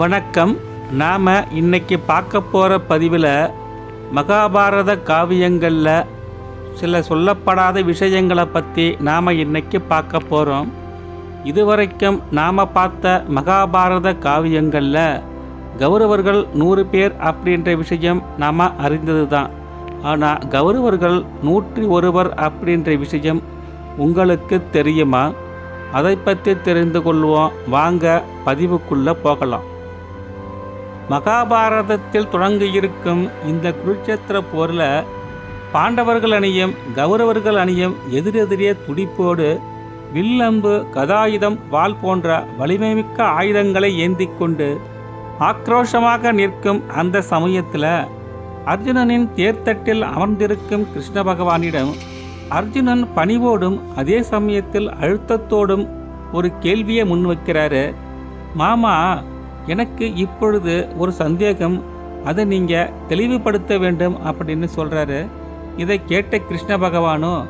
வணக்கம். நாம் இன்னைக்கு பார்க்க போகிற பதிவில் மகாபாரத காவியங்களில் சில சொல்லப்படாத விஷயங்களை பற்றி நாம் இன்னைக்கு பார்க்க போகிறோம் இதுவரைக்கும் நாம் பார்த்த மகாபாரத காவியங்களில் கௌரவர்கள் நூறு பேர் அப்படின்ற விஷயம் நாம் அறிந்தது தான் ஆனால் கௌரவர்கள் நூற்றி ஒருவர் அப்படின்ற விஷயம் உங்களுக்கு தெரியுமா? அதை பற்றி தெரிந்து கொள்வோம். வாங்க பதிவுக்குள்ளே போகலாம். மகாபாரதத்தில் தொடங்கியிருக்கும் இந்த குருட்சேத்திர போரில் பாண்டவர்கள் அணியும் கௌரவர்கள் அணியும் எதிரெதிரே துடிப்போடு வில்லம்பு கதாயுதம் வாள் போன்ற வலிமைமிக்க ஆயுதங்களை ஏந்தி கொண்டு ஆக்ரோஷமாக நிற்கும் அந்த சமயத்தில் அர்ஜுனனின் தேர்தட்டில் அமர்ந்திருக்கும் கிருஷ்ண பகவானிடம் அர்ஜுனன் பணிவோடும் அதே சமயத்தில் அழுத்தத்தோடும் ஒரு கேள்வியை முன்வைக்கிறாரு. மாமா எனக்கு இப்பொழுது ஒரு சந்தேகம் அதை நீங்கள் தெளிவுபடுத்த வேண்டும் அப்படின்னு சொல்கிறாரு இதை கேட்ட கிருஷ்ண பகவானும்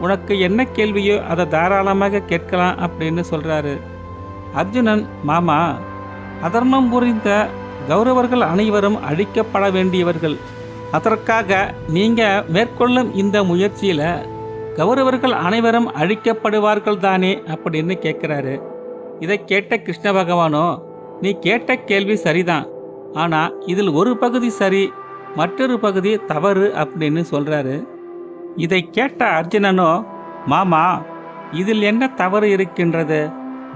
உனக்கு என்ன கேள்வியோ அதை தாராளமாக கேட்கலாம் அப்படின்னு சொல்கிறாரு அர்ஜுனன் மாமா அதர்மம் புரிந்த கௌரவர்கள் அனைவரும் அழிக்கப்பட வேண்டியவர்கள். அதற்காக நீங்கள் மேற்கொள்ளும் இந்த முயற்சியில் கௌரவர்கள் அனைவரும் அழிக்கப்படுவார்கள் தானே அப்படின்னு கேட்குறாரு. இதை கேட்ட கிருஷ்ண பகவானோ நீ கேட்ட கேள்வி சரிதான். ஆனால் இதில் ஒரு பகுதி சரி மற்றொரு பகுதி தவறு அப்படின்னு சொல்கிறாரு இதை கேட்ட அர்ஜுனனோ மாமா இதில் என்ன தவறு இருக்கின்றது?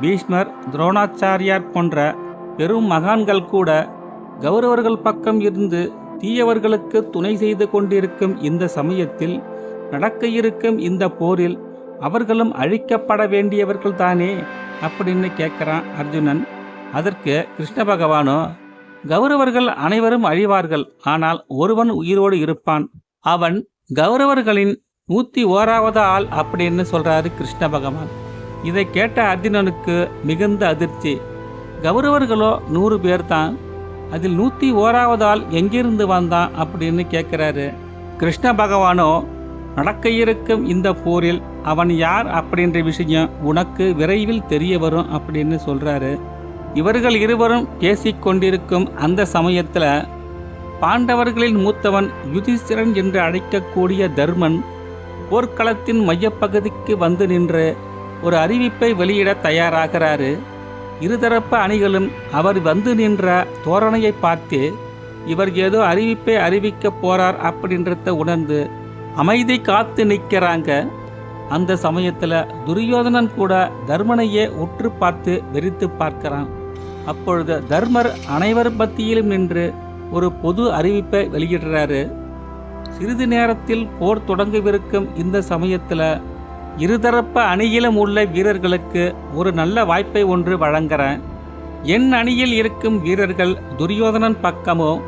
பீஷ்மர் துரோணாச்சாரியார் போன்ற பெரும் மகான்கள் கூட கௌரவர்கள் பக்கம் இருந்து தீயவர்களுக்கு துணை செய்து கொண்டிருக்கும் இந்த சமயத்தில் நடக்க இருக்கும் இந்த போரில் அவர்களும் அழிக்கப்பட வேண்டியவர்கள் தானே அப்படின்னு கேட்குறான் அர்ஜுனன். அதற்கு கிருஷ்ண பகவானோ கௌரவர்கள் அனைவரும் அழிவார்கள் ஆனால் ஒருவன் உயிரோடு இருப்பான். அவன் கௌரவர்களின் நூற்றி ஓராவது ஆள் அப்படின்னு சொல்றாரு கிருஷ்ண பகவான். இதை கேட்ட அர்ஜுனனுக்கு மிகுந்த அதிர்ச்சி. கௌரவர்களோ நூறு பேர் தான். அதில் நூற்றி ஓராவது ஆள் எங்கிருந்து வந்தான்? அப்படின்னு கேட்குறாரு கிருஷ்ண பகவானோ நடக்க இருக்கும் இந்த போரில் அவன் யார்? அப்படின்ற விஷயம் உனக்கு விரைவில் தெரிய வரும் அப்படின்னு சொல்றாரு. இவர்கள் இருவரும் பேசிக்கொண்டிருக்கும் அந்த சமயத்தில் பாண்டவர்களின் மூத்தவன் யுதிஷ்டிரன் என்று அழைக்கக்கூடிய தர்மன் போர்க்களத்தின் மையப்பகுதிக்கு வந்து நின்று ஒரு அறிவிப்பை வெளியிட தயாராகிறாரு. இருதரப்பு அணிகளும் அவர் வந்து நின்ற தோரணையை பார்த்து இவர் ஏதோ அறிவிப்பை அறிவிக்க போறார் அப்படின்றத உணர்ந்து அமைதி காத்து நிற்கிறாங்க. அந்த சமயத்தில் துரியோதனன் கூட தர்மனையே உற்று பார்த்து வெறித்து பார்க்கிறான். அப்பொழுது தர்மர் அனைவர் மத்தியிலும் நின்று ஒரு பொது அறிவிப்பை வெளியிடுறாரு. சிறிது நேரத்தில் போர் தொடங்கவிருக்கும் இந்த சமயத்தில் இருதரப்பு அணியிலும் உள்ள வீரர்களுக்கு ஒரு நல்ல வாய்ப்பை ஒன்று வழங்குறேன். என் அணியில் இருக்கும் வீரர்கள் துரியோதனன் பக்கமோ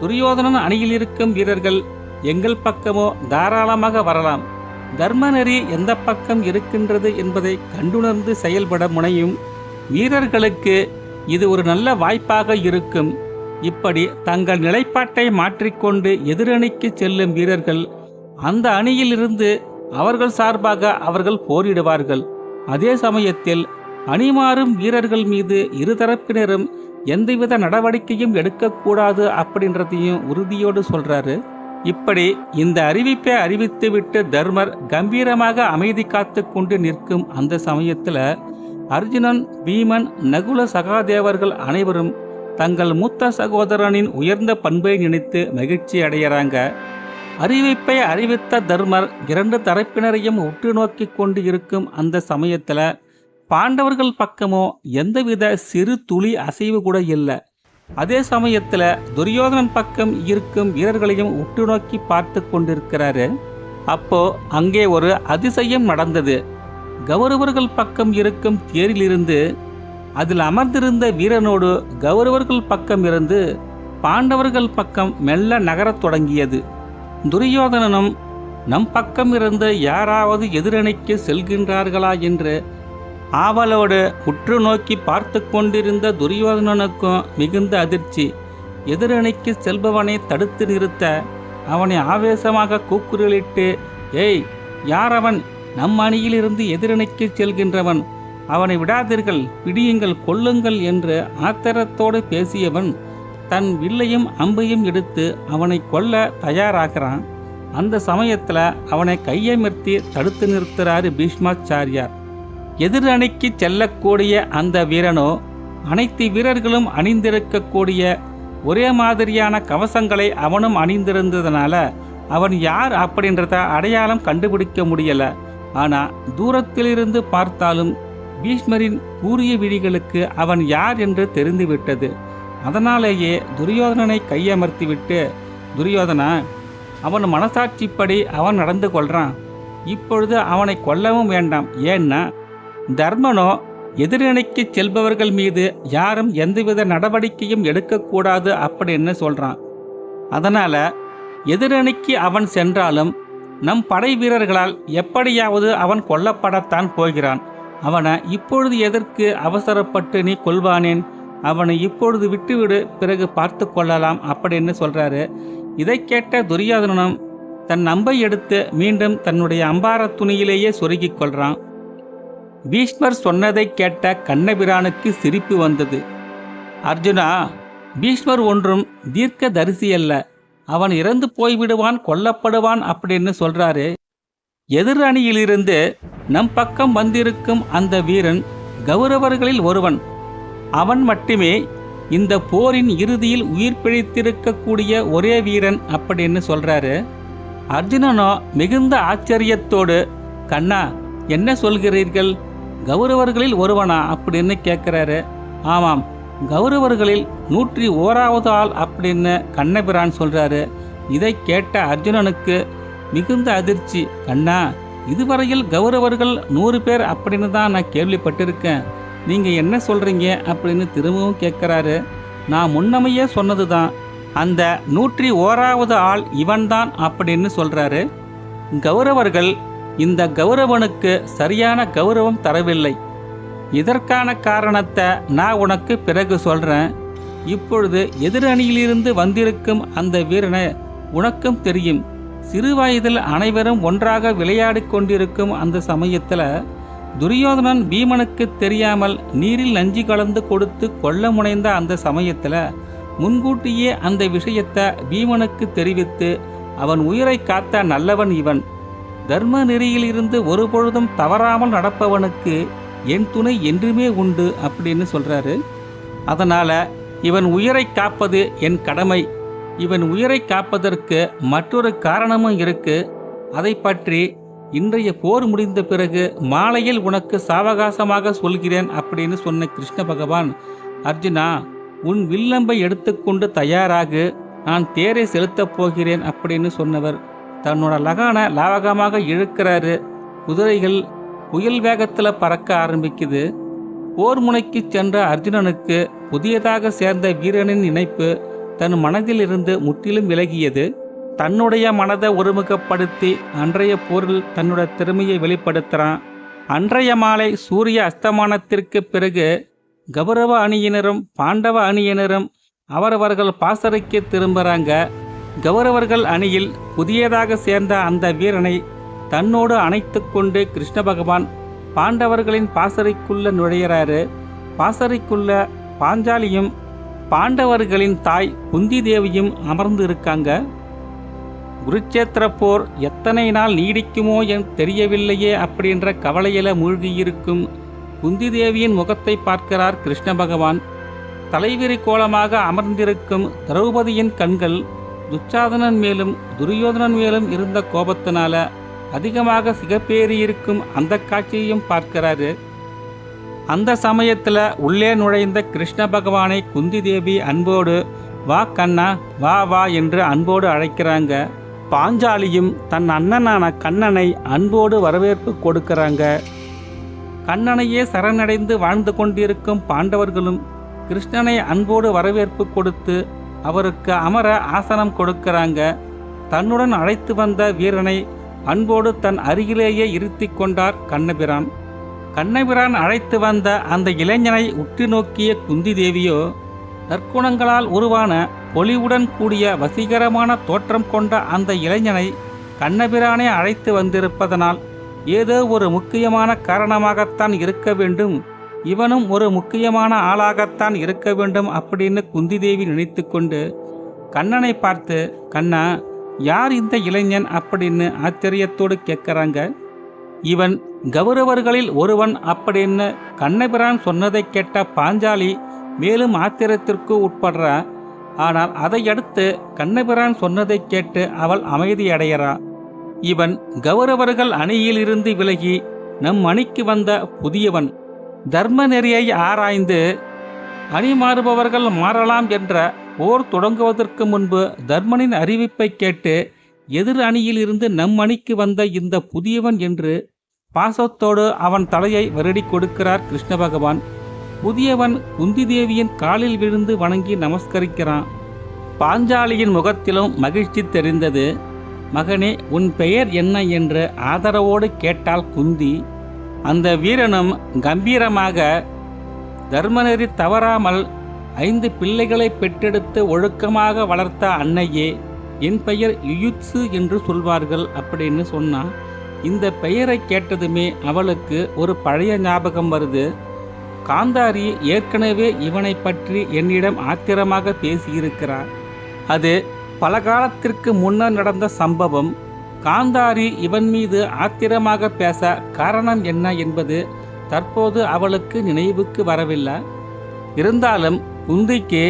துரியோதனன் அணியில் இருக்கும் வீரர்கள் எங்கள் பக்கமோ தாராளமாக வரலாம். தர்மநெறி எந்த பக்கம் இருக்கின்றது என்பதை கண்டுணர்ந்து செயல்பட முனையும் வீரர்களுக்கு இது ஒரு நல்ல வாய்ப்பாக இருக்கும். இப்படி தங்கள் நிலைப்பாட்டை மாற்றிக்கொண்டு எதிரணிக்கு செல்லும் வீரர்கள் அந்த அணியிலிருந்து அவர்கள் சார்பாக அவர்கள் போரிடுவார்கள். அதே சமயத்தில் அணிமாறும் வீரர்கள் மீது இருதரப்பினரும் எந்தவித நடவடிக்கையும் எடுக்கக்கூடாது அப்படின்றதையும் உறுதியோடு சொல்றாரு. இப்படி இந்த அறிவிப்பை அறிவித்துவிட்டு தர்மர் கம்பீரமாக அமைதி காத்து கொண்டு நிற்கும் அந்த சமயத்தில் அர்ஜுனன் பீமன் நகுல சகாதேவர்கள் அனைவரும் தங்கள் மூத்த சகோதரனின் உயர்ந்த பண்பை நினைத்து மகிழ்ச்சி அடையிறாங்க. அறிவிப்பை அறிவித்த தர்மர் இரண்டு தரப்பினரையும் உற்று நோக்கி கொண்டு இருக்கும் அந்த சமயத்தில் பாண்டவர்கள் பக்கமோ எந்தவித சிறு துளி அசைவு கூட இல்லை. அதே சமயத்தில் துரியோதனன் பக்கம் இருக்கும் வீரர்களையும் உற்று நோக்கி பார்த்து கொண்டிருக்கிறாரு. அப்போ அங்கே ஒரு அதிசயம் நடந்தது. கௌரவர்கள் பக்கம் இருக்கும் தேரிலிருந்து அதில் அமர்ந்திருந்த வீரனோடு கௌரவர்கள் பக்கம் இருந்து பாண்டவர்கள் பக்கம் மெல்ல நகரத் தொடங்கியது. துரியோதனனும் நம் பக்கம் இருந்து யாராவது எதிரணிக்கு செல்கின்றார்களா என்று ஆவலோடு உற்று நோக்கி பார்த்து கொண்டிருந்த துரியோதனனுக்கும் மிகுந்த அதிர்ச்சி. எதிரணிக்கு செல்பவனை தடுத்து நிறுத்த அவனை ஆவேசமாக கூக்குரலிட்டு ஏய் யார் அவன்? நம் அணியிலிருந்து எதிரணிக்குச் செல்கின்றவன். அவனை விடாதீர்கள் பிடியுங்கள் கொல்லுங்கள் என்று ஆத்திரத்தோடு பேசியவன் தன் வில்லையும் அம்பையும் எடுத்து அவனை கொல்ல தயாராகிறான். அந்த சமயத்தில் அவனை கையமர்த்தி தடுத்து நிறுத்துகிறாரு பீஷ்மாச்சாரியார். எதிர் அணிக்கு செல்லக்கூடிய அந்த வீரனோ அனைத்து வீரர்களும் அணிந்திருக்கக்கூடிய ஒரே மாதிரியான கவசங்களை அவனும் அணிந்திருந்ததுனால அவன் யார் அப்படின்றத அடையாளம் கண்டுபிடிக்க முடியலை. ஆனால் தூரத்திலிருந்து பார்த்தாலும் பீஷ்மரின் கூறிய விழிகளுக்கு அவன் யார் என்று தெரிந்துவிட்டது. அதனாலேயே துரியோதனனை கையமர்த்திவிட்டு துரியோதனா அவன் மனசாட்சிப்படி அவன் நடந்து கொள்றான். இப்பொழுது அவனை கொல்லவும் வேண்டாம். ஏன்னா தர்மனோ எதிரணிக்கு செல்பவர்கள் மீது யாரும் எந்தவித நடவடிக்கையும் எடுக்கக்கூடாது அப்படின்னு சொல்றான். அதனால் எதிரணிக்கு அவன் சென்றாலும் நம் படை வீரர்களால் எப்படியாவது அவன் கொல்லப்படத்தான் போகிறான். அவனை இப்பொழுது எதற்கு அவசரப்பட்டு நீ கொள்வானேன் அவனை இப்பொழுது விட்டுவிடு பிறகு பார்த்து கொள்ளலாம் அப்படின்னு சொல்கிறாரு இதை கேட்ட துரியோதனனும் தன் அம்பை எடுத்து மீண்டும் தன்னுடைய அம்பார துணியிலேயே சொருகிக் கொள்கிறான் பீஷ்மர் சொன்னதை கேட்ட கண்ணபிரானுக்கு சிரிப்பு வந்தது. அர்ஜுனா பீஷ்மர் ஒன்றும் தீர்க்க தரிசி அல்ல. அவன் இறந்து போய்விடுவான் கொல்லப்படுவான் அப்படின்னு சொல்றாரு. எதிர் அணியிலிருந்து நம் பக்கம் வந்திருக்கும் அந்த வீரன் கௌரவர்களில் ஒருவன். அவன் மட்டுமே இந்த போரின் இறுதியில் உயிர் பிழைத்திருக்கக்கூடிய ஒரே வீரன் அப்படின்னு சொல்றாரு. அர்ஜுனனோ மிகுந்த ஆச்சரியத்தோடு கண்ணா என்ன சொல்கிறீர்கள்? கௌரவர்களில் ஒருவனா? அப்படின்னு கேட்குறாரு ஆமாம் கௌரவர்களில் நூற்றி ஓராவது ஆள் அப்படின்னு கண்ணபிரான் சொல்கிறாரு இதை கேட்ட அர்ஜுனனுக்கு மிகுந்த அதிர்ச்சி. கண்ணா இதுவரையில் கௌரவர்கள் நூறு பேர் அப்படின்னு தான் நான் கேள்விப்பட்டிருக்கேன். நீங்கள் என்ன சொல்கிறீங்க அப்படின்னு திரும்பவும் கேட்குறாரு. நான் முன்னமையே சொன்னது தான் அந்த நூற்றி ஓராவது ஆள் இவன்தான் அப்படின்னு சொல்கிறாரு கௌரவர்கள் இந்த கௌரவனுக்கு சரியான கௌரவம் தரவில்லை. இதற்கான காரணத்தை நான் உனக்கு பிறகு சொல்கிறேன் இப்பொழுது எதிரணியிலிருந்து வந்திருக்கும் அந்த வீரனை உனக்கும் தெரியும். சிறு வயதில் அனைவரும் ஒன்றாக விளையாடிக் கொண்டிருக்கும் அந்த சமயத்தில் துரியோதனன் பீமனுக்கு தெரியாமல் நீரில் நஞ்சு கலந்து கொடுத்து கொல்ல முனைந்த அந்த சமயத்தில் முன்கூட்டியே அந்த விஷயத்தை பீமனுக்கு தெரிவித்து அவன் உயிரை காத்த நல்லவன் இவன். தர்ம நெறியிலிருந்து ஒருபொழுதும் தவறாமல் நடப்பவனுக்கு என் துணை என்றுமே உண்டு அப்படின்னு சொல்கிறாரு அதனால் இவன் உயிரை காப்பது என் கடமை. இவன் உயிரை காப்பதற்கு மற்றொரு காரணமும் இருக்கு. அதை பற்றி இன்றைய போர் முடிந்த பிறகு மாலையில் உனக்கு சாவகாசமாக சொல்கிறேன் அப்படின்னு சொன்ன கிருஷ்ண பகவான் அர்ஜுனா உன் வில்லம்பை எடுத்துக்கொண்டு தயாராகு. நான் தேரை செலுத்தப் போகிறேன் அப்படின்னு சொன்னவர். தன்னோட லகான லாவகமாக இழுக்கிறாரு. குதிரைகள் புயல் வேகத்தில் பறக்க ஆரம்பிக்குது. போர் முனைக்கு சென்ற அர்ஜுனனுக்கு புதியதாக சேர்ந்த வீரனின் இணைப்பு தன் மனதிலிருந்து முற்றிலும் விலகியது. தன்னுடைய மனதை ஒருமுகப்படுத்தி அன்றைய போரில் தன்னோட திறமையை வெளிப்படுத்துகிறான் அன்றைய மாலை சூரிய அஸ்தமானத்திற்கு பிறகு கௌரவ அணியினரும் பாண்டவ அணியினரும் அவரவர்கள் பாசறைக்கு திரும்புகிறாங்க கௌரவர்கள் அணியில் புதியதாக சேர்ந்த அந்த வீரனை தன்னோடு அணைத்து கொண்டு கிருஷ்ண பகவான் பாண்டவர்களின் பாசறைக்குள்ள நுழையிறாரு. பாசறைக்குள்ள பாஞ்சாலியும் பாண்டவர்களின் தாய் குந்தி தேவியும் அமர்ந்து இருக்காங்க. குருச்சேத்திர போர் எத்தனை நாள் நீடிக்குமோ என் தெரியவில்லையே அப்படின்ற கவலையில மூழ்கியிருக்கும் குந்தி தேவியின் முகத்தை பார்க்கிறார் கிருஷ்ண பகவான். தலைவிரி கோலமாக அமர்ந்திருக்கும் திரௌபதியின் கண்கள் துச்சாதனன் மேலும் துரியோதனன் மேலும் இருந்த கோபத்தினால அதிகமாக சிகப்பேறியிருக்கும் அந்த காட்சியையும் பார்க்கிறாரு. அந்த சமயத்தில் உள்ளே நுழைந்த கிருஷ்ண பகவானை குந்தி தேவி அன்போடு வா கண்ணா வா வா என்று அன்போடு அழைக்கிறாங்க. பாஞ்சாலியும் தன் அண்ணனான கண்ணனை அன்போடு வரவேற்பு கொடுக்கறாங்க. கண்ணனையே சரணடைந்து வாழ்ந்து கொண்டிருக்கும் பாண்டவர்களும் கிருஷ்ணனை அன்போடு வரவேற்பு கொடுத்து அவருக்கு அமர ஆசனம் கொடுக்கிறாங்க. தன்னுடன் அழைத்து வந்த வீரனை அன்போடு தன் அருகிலேயே இருத்தி கொண்டார் கண்ணபிரான். கண்ணபிரான் அழைத்து வந்த அந்த இளைஞனை உற்று நோக்கிய குந்தி தேவியோ நற்குணங்களால் உருவான பொலிவுடன் கூடிய வசீகரமான தோற்றம் கொண்ட அந்த இளைஞனை கண்ணபிரானே அழைத்து வந்திருப்பதனால் ஏதோ ஒரு முக்கியமான காரணமாகத்தான் இருக்க வேண்டும் இவனும் ஒரு முக்கியமான ஆளாகத்தான் இருக்க வேண்டும் அப்படின்னு குந்தி தேவி நினைத்து கொண்டு கண்ணனை பார்த்து கண்ணா யார் இந்த இளைஞன் அப்படின்னு ஆச்சரியத்தோடு கேட்குறாங்க? இவன் கௌரவர்களில் ஒருவன் அப்படின்னு கண்ணபிரான் சொன்னதை கேட்ட பாஞ்சாலி மேலும் ஆத்திரத்திற்கு உட்படுறா. ஆனால் அதையடுத்து கண்ணபிரான் சொன்னதை கேட்டு அவள் அமைதியடைகிறா இவன் கௌரவர்கள் அணியிலிருந்து விலகி நம் அணிக்கு வந்த புதியவன். தர்ம நெறியை ஆராய்ந்து அணி மாறுபவர்கள் மாறலாம் என்ற போர் தொடங்குவதற்கு முன்பு தர்மனின் அறிவிப்பை கேட்டு எதிர் அணியில் இருந்து நம் அணிக்கு வந்த இந்த புதியவன் என்று பாசத்தோடு அவன் தலையை வருடி கொடுக்கிறார் கிருஷ்ண பகவான். புதியவன் குந்தி தேவியின் காலில் விழுந்து வணங்கி நமஸ்கரிக்கிறான். பாஞ்சாலியின் முகத்திலும் மகிழ்ச்சி தெரிந்தது. மகனே உன் பெயர் என்ன? என்று ஆதரவோடு கேட்டாள் குந்தி. அந்த வீரனும் கம்பீரமாக தர்மநெறி தவறாமல் ஐந்து பிள்ளைகளை பெற்றெடுத்து ஒழுக்கமாக வளர்த்த அன்னையே என் பெயர் யுயுத்சு என்று சொல்வார்கள் அப்படின்னு சொன்னால் இந்த பெயரை கேட்டதுமே அவளுக்கு ஒரு பழைய ஞாபகம் வருது. காந்தாரி ஏற்கனவே இவனை பற்றி என்னிடம் ஆத்திரமாக பேசியிருக்கிறார். அது பல காலத்திற்கு முன்னர் நடந்த சம்பவம். காந்தாரி இவன் மீது ஆத்திரமாக பேச காரணம் என்ன என்பது தற்போது அவளுக்கு நினைவுக்கு வரவில்லை. இருந்தாலும் குந்திக்கு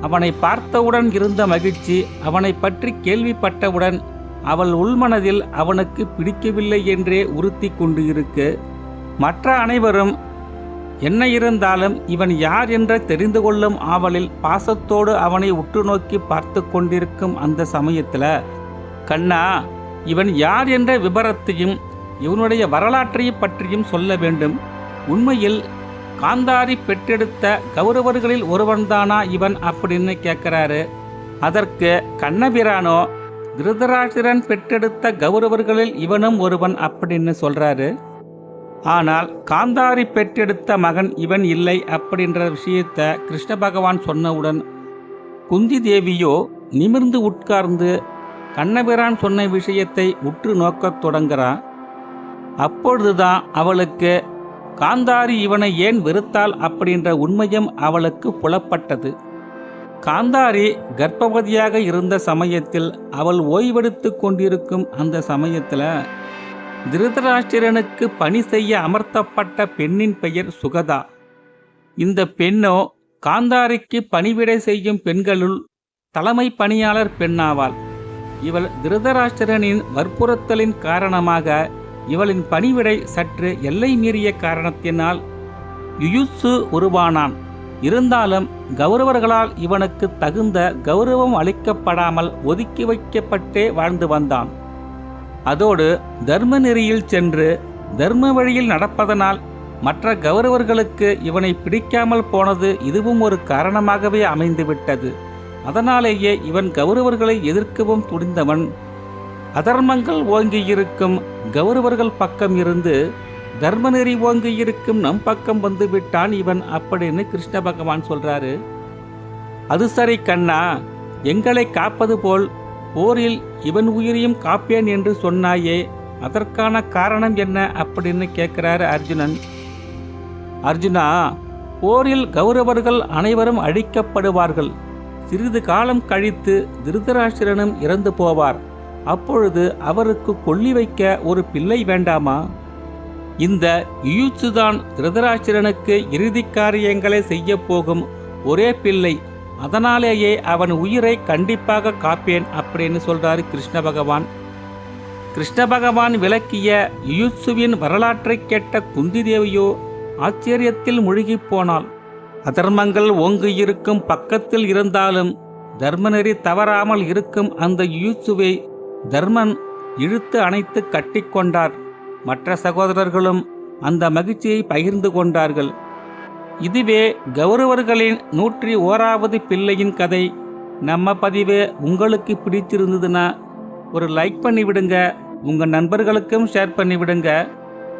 அவனை பார்த்தவுடன் இருந்த மகிழ்ச்சி அவனை பற்றி கேள்விப்பட்டவுடன் அவள் உள்மனதில் அவனுக்கு பிடிக்கவில்லை என்றே உறுத்தி கொண்டு இருக்க மற்ற அனைவரும் என்ன இருந்தாலும் இவன் யார் என்ற தெரிந்து கொள்ளும் ஆவலில் பாசத்தோடு அவனை உற்று நோக்கி பார்த்து கொண்டிருக்கும் அந்த சமயத்தில் கண்ணா இவன் யார் என்ற விபரத்தையும் இவனுடைய வரலாற்றையும் பற்றியும் சொல்ல வேண்டும். உண்மையில் காந்தாரி பெற்றெடுத்த கௌரவர்களில் ஒருவன்தானா இவன் அப்படின்னு கேட்குறாரு. அதற்கு கண்ணபிரானோ திருதராஷ்டிரன் பெற்றெடுத்த கௌரவர்களில் இவனும் ஒருவன் அப்படின்னு சொல்கிறாரு ஆனால் காந்தாரி பெற்றெடுத்த மகன் இவன் இல்லை அப்படின்ற விஷயத்த கிருஷ்ண பகவான் சொன்னவுடன் குந்தி தேவியோ நிமிர்ந்து உட்கார்ந்து கண்ணபிரான் சொன்ன விஷயத்தை உற்று நோக்கத் தொடங்குகிறான் அப்பொழுதுதான் அவளுக்கு காந்தாரி இவனை ஏன் வெறுத்தாள் அப்படின்ற உண்மையும் அவளுக்கு புலப்பட்டது. காந்தாரி கர்ப்பவதியாக இருந்த சமயத்தில் அவள் ஓய்வெடுத்து கொண்டிருக்கும் அந்த சமயத்தில் திருதராஷ்டிரனுக்கு பணி செய்ய அமர்த்தப்பட்ட பெண்ணின் பெயர் சுகதா. இந்த பெண்ணோ காந்தாரிக்கு பணிவிடை செய்யும் பெண்களுள் தலைமை பணியாளர் பெண்ணாவாள். இவள் திருதராஷ்டிரனின் வற்புறுத்தலின் காரணமாக இவளின் பணிவிடை சற்று எல்லை மீறிய காரணத்தினால் யுயுத்சு உருவானான். இருந்தாலும் கௌரவர்களால் இவனுக்கு தகுந்த கௌரவம் அளிக்கப்படாமல் ஒதுக்கி வைக்கப்பட்டே வாழ்ந்து வந்தான். அதோடு தர்ம நெறியில் சென்று தர்ம வழியில் நடப்பதனால் மற்ற கௌரவர்களுக்கு இவனை பிடிக்காமல் போனது இதுவும் ஒரு காரணமாகவே அமைந்துவிட்டது. அதனாலேயே இவன் கௌரவர்களை எதிர்க்கவும் துணிந்தவன். அதர்மங்கள் ஓங்கியிருக்கும் கௌரவர்கள் பக்கம் இருந்து தர்மநெறி ஓங்கியிருக்கும் நம் பக்கம் வந்து விட்டான் இவன் அப்படின்னு கிருஷ்ண பகவான் சொல்றாரு. அது சரி கண்ணா எங்களை காப்பது போல் போரில் இவன் உயிரையும் காப்பேன் என்று சொன்னாயே அதற்கான காரணம் என்ன? அப்படின்னு கேட்கிறாரு அர்ஜுனன். அர்ஜுனா போரில் கௌரவர்கள் அனைவரும் அழிக்கப்படுவார்கள். சிறிது காலம் கழித்து திருதராஷ்டிரனும் இறந்து போவார். அப்பொழுது அவருக்கு கொள்ளி வைக்க ஒரு பிள்ளை வேண்டாமா? இந்த யுயுட்சுதான் திருதராஷ்டிரனுக்கு இறுதி காரியங்களை செய்ய போகும் ஒரே பிள்ளை அதனாலேயே அவன் உயிரை கண்டிப்பாக காப்பேன் அப்படின்னு சொல்றாரு கிருஷ்ண பகவான். கிருஷ்ண பகவான் விளக்கிய யுயுட்சுவின் வரலாற்றை கேட்ட குந்தி தேவியோ ஆச்சரியத்தில் முழுகி போனாள். அதர்மங்கள் ஓங்கு இருக்கும் பக்கத்தில் இருந்தாலும் தர்மநெறி தவறாமல் இருக்கும் அந்த யுயுட்சுவை தர்மன் இழுத்து அணைத்து கட்டிக்கொண்டார் மற்ற சகோதரர்களும் அந்த மகிழ்ச்சியை பகிர்ந்து கொண்டார்கள். இதுவே கௌரவர்களின் நூற்றி ஓராவது பிள்ளையின் கதை. நம்ம பதிவு உங்களுக்கு பிடிச்சிருந்ததுன்னா ஒரு லைக் பண்ணிவிடுங்க உங்கள் நண்பர்களுக்கும் ஷேர் பண்ணிவிடுங்க.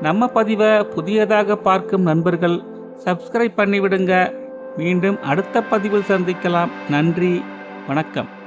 நம்ம பதிவை புதியதாக பார்க்கும் நண்பர்கள் சப்ஸ்கிரைப் பண்ணிவிடுங்க. மீண்டும் அடுத்த பதிவில் சந்திக்கலாம். நன்றி வணக்கம்.